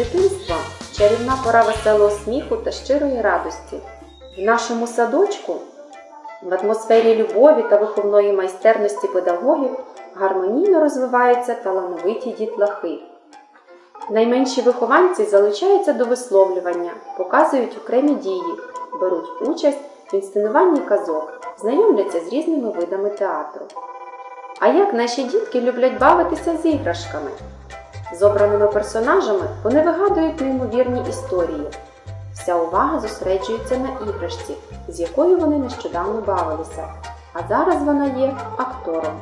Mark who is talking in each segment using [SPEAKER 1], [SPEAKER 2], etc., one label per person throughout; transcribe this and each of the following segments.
[SPEAKER 1] Дитинство чарівна пора веселого сміху та щирої радості. В нашому садочку, в атмосфері любові та виховної майстерності педагогів гармонійно розвиваються талановиті дітлахи. Найменші вихованці залучаються до висловлювання, показують окремі дії, беруть участь в інсценуванні казок, знайомляться з різними видами театру. А як наші дітки люблять бавитися з іграшками? З обраними персонажами вони вигадують неймовірні історії. Вся увага зосереджується на іграшці, з якою вони нещодавно бавилися, а зараз вона є актором.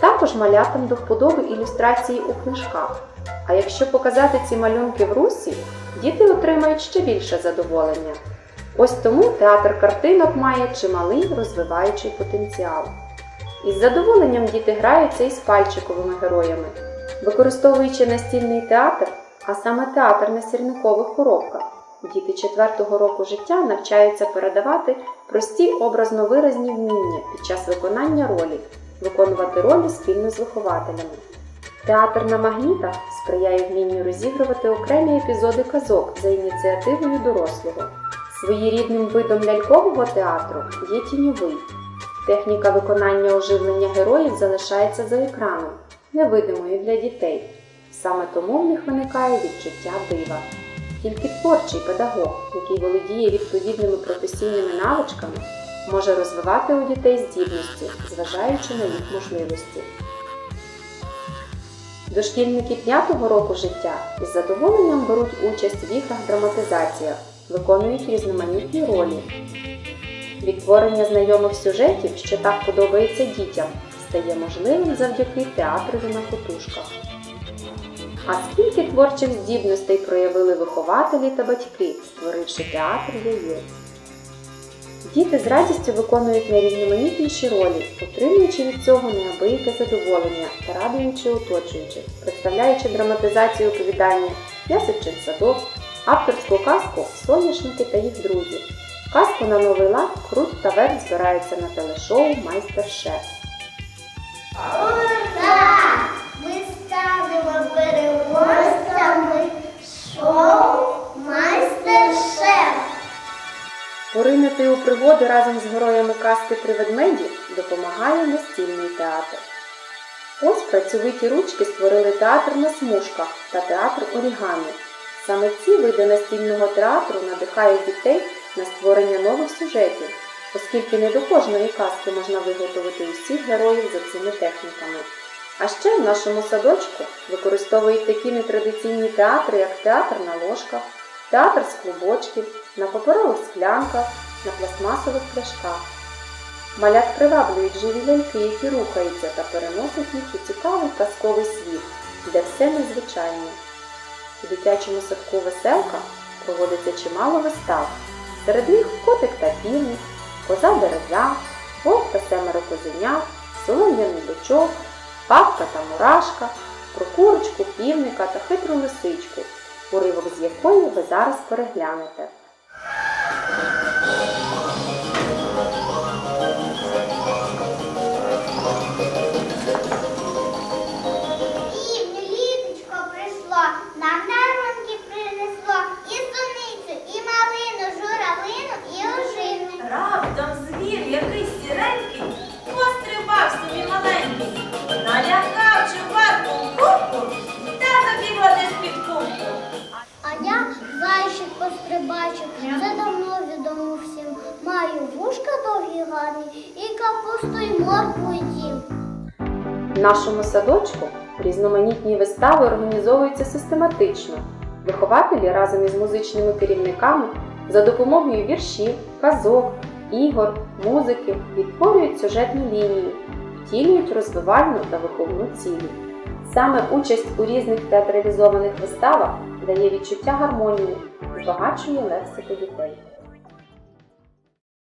[SPEAKER 1] Також малятам до вподоби ілюстрації у книжках. А якщо показати ці малюнки в русі, діти отримають ще більше задоволення. Ось тому театр картинок має чималий розвиваючий потенціал. Із задоволенням діти граються із пальчиковими героями, використовуючи настільний театр, а саме театр на сірникових коробках. Діти четвертого року життя навчаються передавати прості образно виразні вміння під час виконання ролі, виконувати ролі спільно з вихователями. Театр на магнітах сприяє вмінню розігрувати окремі епізоди казок за ініціативою дорослого. Своєрідним видом лялькового театру є тіньовий. Техніка виконання оживлення героїв залишається за екраном, невидимою для дітей. Саме тому в них виникає відчуття дива. Тільки творчий педагог, який володіє відповідними професійними навичками, може розвивати у дітей здібності, зважаючи на їх можливості. Дошкільники 5 року життя із задоволенням беруть участь в іграх-драматизаціях, виконують різноманітні ролі. Відтворення знайомих сюжетів, що так подобається дітям, стає можливим завдяки театрові на котушках. А скільки творчих здібностей проявили вихователі та батьки, створивши театр яєць. Діти з радістю виконують найрізноманітніші ролі, отримуючи від цього неабияке задоволення та радуючи оточуючих, представляючи драматизацію оповідання Ясичин садок, авторську казку Соняшники та їх друзі. Казку на новий лад Крут та Верт збираються на телешоу Майстер-шеф. Поринути у пригоди разом з героями казки Три ведмеді допомагає настільний театр. Ось працьовиті ручки створили театр на смужках та театр орігамі. Саме ці види настільного театру надихають дітей на створення нових сюжетів, оскільки не до кожної казки можна виготовити усіх героїв за цими техніками. А ще в нашому садочку використовують такі нетрадиційні театри, як театр на ложках, театр з клубочків, на паперових склянках, на пластмасових пляшках. Малят приваблюють живі ляльки, які рухаються та переносять їх у цікавий казковий світ, де все незвичайне. У дитячому садку веселка проводиться чимало вистав. Серед них котик та півник, коза береза, вовка семеро козенят, солом'яний бичок, папка та мурашка, про курочку, півника та хитру лисичку, уривок з якої ви зараз переглянете.
[SPEAKER 2] Пострибачик, це давно відомо всім. Маю вушка довгі гарні і капусту й моркву їм.
[SPEAKER 1] В нашому садочку різноманітні вистави організовуються систематично. Вихователі разом із музичними керівниками за допомогою віршів, казок, ігор, музики відтворюють сюжетну лінію, втілюють розвивальну та виховну цілі. Саме участь у різних театралізованих виставах дає відчуття гармонії, збагачує лексику дітей.